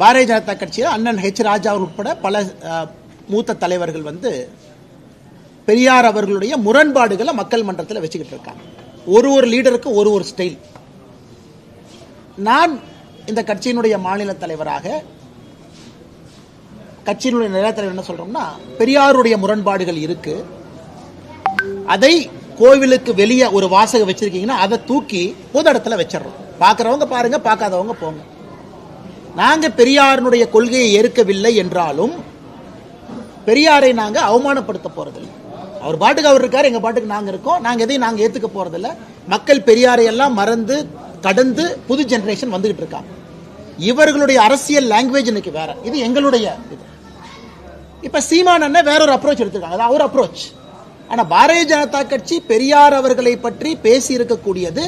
பாரதிய ஜனதா கட்சியில் அண்ணன் ஹெச் ராஜா உட்பட பல மூத்த தலைவர்கள் வந்து பெரியார் அவர்களுடைய முரண்பாடுகளை மக்கள் மன்றத்தில் வச்சுக்கிட்டு இருக்காங்க. ஒரு ஒரு லீடருக்கு ஒரு ஒரு ஸ்டைல் நான் இந்த கட்சியினுடைய மாநில தலைவராக கட்சியினுடைய நிலத்தலைவர் என்ன சொல்றோம்னா பெரியாருடைய முரண்பாடுகள் இருக்கு. அதை கோவிலுக்கு வெளியே ஒரு வாசகம் வச்சிருக்கீங்கன்னா அதை தூக்கி பொது இடத்துல வச்சிடறோம். பார்க்குறவங்க பாருங்க பார்க்காதவங்க போங்க. நாங்கள் பெரியாரினுடைய கொள்கையை ஏற்கவில்லை என்றாலும் பெரியாரை நாங்கள் அவமானப்படுத்த போறதில்லை. அவர் பாட்டுக்கு அவர் இருக்கார் எங்கள் பாட்டுக்கு நாங்கள் இருக்கோம். நாங்கள் எதையும் நாங்கள் ஏற்றுக்க போறதில்ல. மக்கள் பெரியாரை எல்லாம் மறந்து கடந்து புது ஜென்ரேஷன் வந்துகிட்டு இருக்காங்க இவர்களுடைய அரசியல் லாங்குவேஜ் இன்னைக்கு வேற. இது எங்களுடைய இது. இப்போ சீமான் அண்ணன் வேற ஒரு அப்ரோச் எடுத்திருக்காங்க. அது அவர் அப்ரோச் ஆனால் பாரதிய ஜனதா கட்சி பெரியார் அவர்களை பற்றி பேசி இருக்கக்கூடியது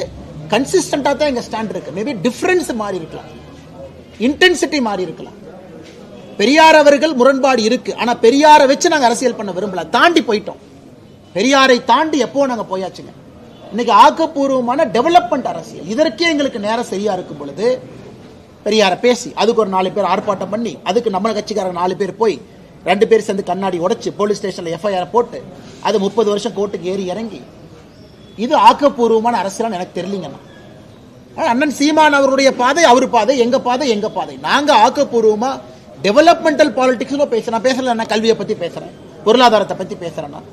கன்சிஸ்டண்டாக தான் எங்கள் ஸ்டாண்ட் இருக்கு. மேபி டிஃப்ரென்ஸ் மாறி இருக்கலாம். இன்டென்சிட்டி மாறி இருக்கலாம். பெரியார் அவர்கள் முரண்பாடு இருக்கு. ஆனா பெரியாரை வச்சு நாங்க அரசியல் பண்ண விரும்பல. தாண்டி போயிட்டோம். பெரியாரை தாண்டி எப்போ நாங்க போயாச்சுங்க. இன்னைக்கு ஆக்கப்பூர்வமான டெவலப்மெண்ட் அரசியல். இதற்கே எங்களுக்கு நேரம் சரியா இருக்கும் பொழுது பெரியாரை பேசி அதுக்கு ஒரு நாலு பேர் ஆர்ப்பாட்டம் பண்ணி அதுக்கு நம்ம கட்சிக்காரங்க நாலு பேர் போய் ரெண்டு பேர் சேர்ந்து கண்ணாடி உடைச்சு போலீஸ் ஸ்டேஷன்ல எஃப்ஐஆர் போட்டு அது முப்பது வருஷம் கோர்ட்டுக்கு ஏறி இறங்கி இது ஆக்கப்பூர்வமான அரசியல் எனக்கு தெரியலங்கண்ணா அண்ணன் சீமான் அவருடைய பாதை அவர் பாதை எங்க பாதை எங்க பாதை. நாங்க ஆக்கப்பூர்வமா டெவலப்மெண்டல் பாலிடிக்ஸ்ல பேசுறேன் பேசல நான் கல்வியை பத்தி பேசுறேன். பொருளாதாரத்தை பத்தி பேசுறேன்னா